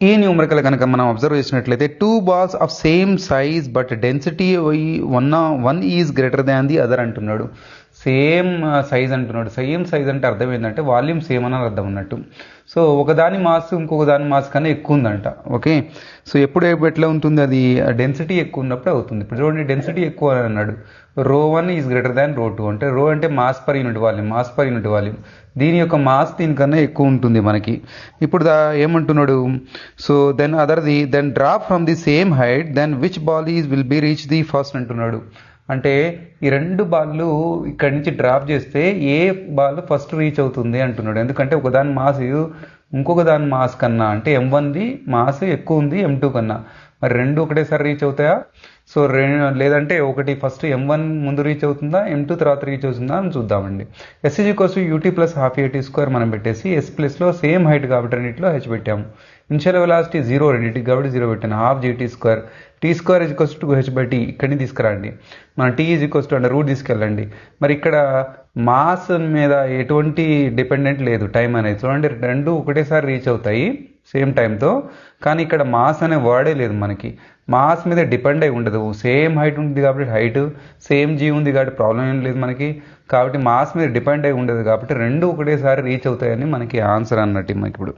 ఈ న్యూమరికల్ కనుక మనం అబ్జర్వ్ చేసినట్లయితే two balls of same size but density one one is greater than the other అంటున్నాడు. Same size అంటున్నాడు. సేమ్ సైజ్ అంటే అర్థం ఏంటంటే వాల్యూమ్ సేమ్ అని అర్థం అన్నట్టు సో ఒకదాని మాస్ ఇంకొక దాని మాస్ కన్నా ఎక్కువ ఉందంట. ఓకే? సో ఎప్పుడు ఎట్లా ఉంటుంది అది? డెన్సిటీ ఎక్కువ ఉన్నప్పుడు అవుతుంది. ఇప్పుడు చూడండి డెన్సిటీ ఎక్కువ అని అన్నాడు. రో వన్ ఈజ్ గ్రేటర్ దాన్ రో టూ అంటే రో అంటే mass per unit volume mass per unit volume. దీని యొక్క మాస్ దీనికన్నా ఎక్కువ ఉంటుంది మనకి. ఇప్పుడు దా ఏమంటున్నాడు? So then other the then drop from the same height then which ball is will be reach the first అంటున్నాడు. అంటే ఈ రెండు బాళ్ళు ఇక్కడి నుంచి డ్రాప్ చేస్తే ఏ బాల్ ఫస్ట్ రీచ్ అవుతుంది అంటున్నాడు. ఎందుకంటే ఒకదాని మాస్ ఇంకొక దాని మాస్ కన్నా అంటే ఎం వన్ది మాస్ ఎక్కువ ఉంది ఎం టూ కన్నా. మరి రెండు ఒకటేసారి రీచ్ అవుతాయా? సో రెండు లేదంటే ఒకటి ఫస్ట్ ఎం వన్ ముందు రీచ్ అవుతుందా? ఎం టూ తర్వాత రీచ్ అవుతుందా అని చూద్దామండి. ఎస్సీజీ కోసం UT plus half AT square మనం పెట్టేసి ఎస్ ప్లస్లో సేమ్ హైట్ కాబట్టి రెండింటిలో హెచ్ పెట్టాము. ఇన్షియల్ వెలాసిటీ జీరో రెండింటికి కాబట్టి జీరో పెట్టాను. Half GT square T square is equals to H by T ఇక్కడిని తీసుకురండి. మన టీ ఈజ్ ఈక్వల్స్ టు అంటే రూట్ తీసుకెళ్ళండి. మరి ఇక్కడ మాస్ మీద ఎటువంటి డిపెండెంట్ లేదు. టైం అనేది. చూడండి రెండు ఒకటేసారి రీచ్ అవుతాయి. సేమ్ టైంతో కానీ ఇక్కడ మాస్ అనే వర్డే లేదు మనకి. మాస్ మీద డిపెండ్ అయి ఉండదు. సేమ్ హైట్ ఉంటుంది కాబట్టి హైట్ సేమ్ జీ ఉంది కాబట్టి ప్రాబ్లం ఏం లేదు మనకి. కాబట్టి మాస్ మీద డిపెండ్ అయి ఉండదు కాబట్టి రెండు ఒకటేసారి రీచ్ అవుతాయని మనకి ఆన్సర్ అన్నట్టు మనకి ఇప్పుడు.